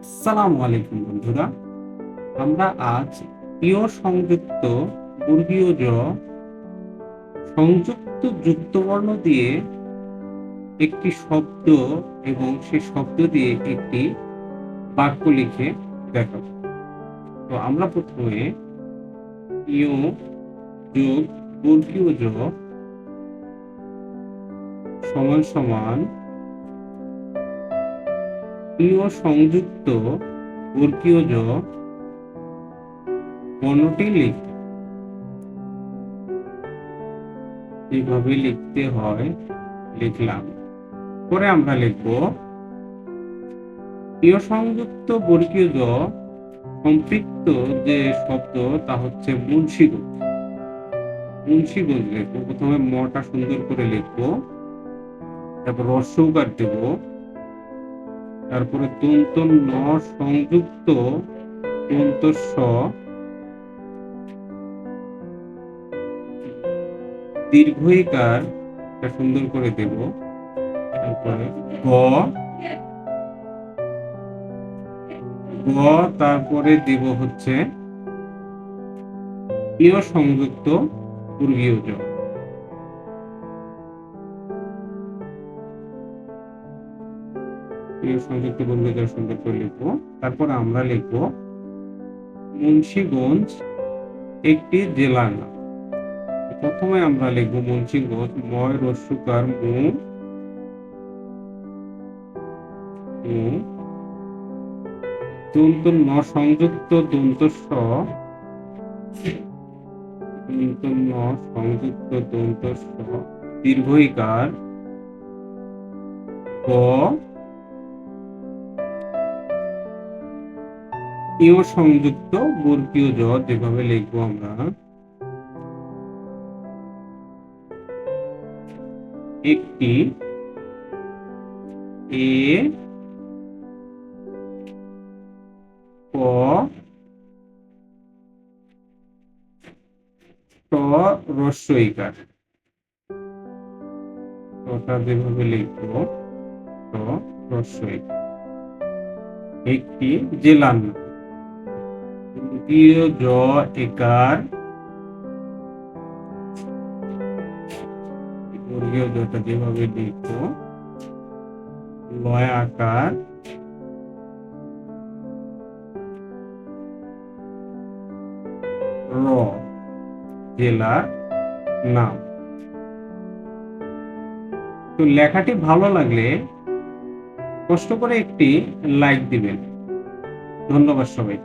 আসসালামু আলাইকুম বন্ধুরা। আমরা আজ ইয় সংযুক্ত বর্গীয় জ সংযুক্ত যুক্তবর্ণ দিয়ে একটি শব্দ এবং সেই শব্দ দিয়ে একটি বাক্য লিখে দেখাব। তো আমরা প্রথমে ইয় যোগ বর্গীয় জ সমান সমান ইয় সংযুক্ত বর্গীয় জ বর্ণটি লিখ? যেভাবে লিখতে হয়, লিখলাম। পরে আমরা লিখব ইয় সংযুক্ত বর্গীয় জ সম্পৃক্ত যে শব্দ, তা হচ্ছে মুন্সিগঞ্জ। মুন্সিগঞ্জ লিখব। প্রথমে মটা সুন্দর করে লিখব, তারপর রস্যকার দেবো। তারপরে দন্ত ন সংযুক্ত দন্ত স। দীর্ঘইকার, এটা সুন্দর করে দেব। তারপরে গ। গ, তারপরে দেব হচ্ছে ইয় সংযুক্ত, পূর্বীয় জ। প্রিয় সংযুক্ত তারপর আমরা লিখব মুন্সিগঞ্জ একটি জেলার নাম। প্রথমে আমরা লিখব মুন্সিগঞ্জ, ময় মু দন্ত ন, সংযুক্ত, দন্ত, স দন্ত ন, সংযুক্ত, দন্ত, স, দীর্ঘইকার ইয় সংযুক্ত বর্গীয় জ, যেভাবে লিখব আমরা। একটি এ, ক, ট, রস্বইকার। ওটা যেভাবে লিখব, ট, রস্বইকার। একটি জেলার নাম। দ্বিতীয় জ একার বর্গীয় জটা যেভাবে লিখব লয় আকার র জেলার নাম তো লেখাটি ভালো লাগলে কষ্ট করে একটি লাইক দিবেন। ধন্যবাদ সবাই